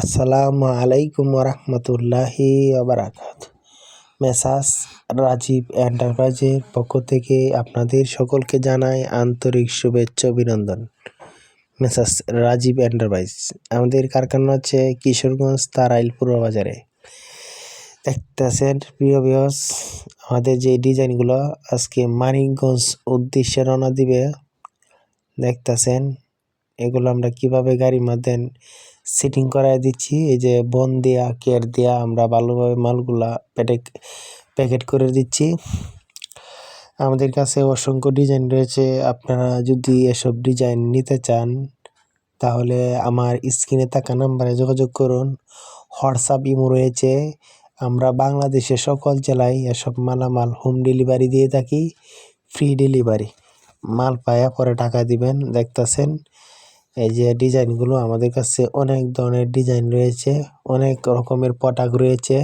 আসসালামু আলাইকুম রহমতুল্লাহি আবরাকাত মেসাস রাজীব এন্টারপ্রাইজের পক্ষ থেকে আপনাদের সকলকে জানাই আন্তরিক শুভেচ্ছা অভিনন্দন। মেসাস রাজীব এন্টারপ্রাইজ, আমাদের কারখানা হচ্ছে কিশোরগঞ্জ তারাইল পূর্ব বাজারে দেখতেছেন প্রিয় বিয়স আমাদের যে ডিজাইনগুলো আজকে মানিকগঞ্জ উদ্দেশ্যে রওনা দিবে, দেখতেছেন এগুলো আমরা কীভাবে গাড়ির মধ্যে সেটিং করাই দিচ্ছি। এই যে বন দেয়া কেয়ার দেয়া, আমরা ভালোভাবে মালগুলা প্যাকেট প্যাকেট করে দিচ্ছি। আমাদের কাছে অসংখ্য ডিজাইন রয়েছে। আপনারা যদি এসব ডিজাইন নিতে চান, তাহলে আমার স্ক্রিনে থাকা নাম্বারে যোগাযোগ করুন। হোয়াটসঅ্যাপ ইমো রয়েছে। আমরা বাংলাদেশের সকল জেলায় এসব মালামাল হোম ডেলিভারি দিয়ে থাকি ফ্রি ডেলিভারি মাল পায়া পরে টাকা দিবেন, দেখতেছেন। এই যে ডিজাইনগুলো আমাদের কাছে অনেক ধরনের ডিজাইন রয়েছে, অনেক রকমের পটাক রয়েছে।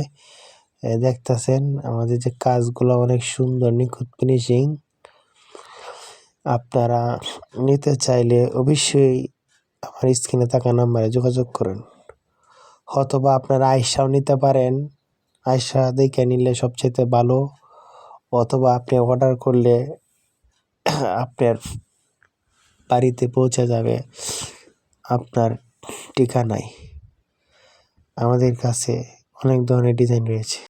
দেখতেছেন, আমাদের যে কাজগুলো অনেক সুন্দর, নিখুঁত ফিনিশিং আপনারা নিতে চাইলে অবশ্যই আমার স্ক্রিনে থাকা নাম্বারে যোগাযোগ করুন। অথবা আপনারা আয়সাও নিতে পারেন। আয়সা দেখে নিলে সবচেয়ে ভালো। অথবা আপনি অর্ডার করলে আপনার বাড়িতে পৌঁছে যাবে। আপনার ঠিকানায়। আমাদের কাছে অনেক ধরনের ডিজাইন রয়েছে।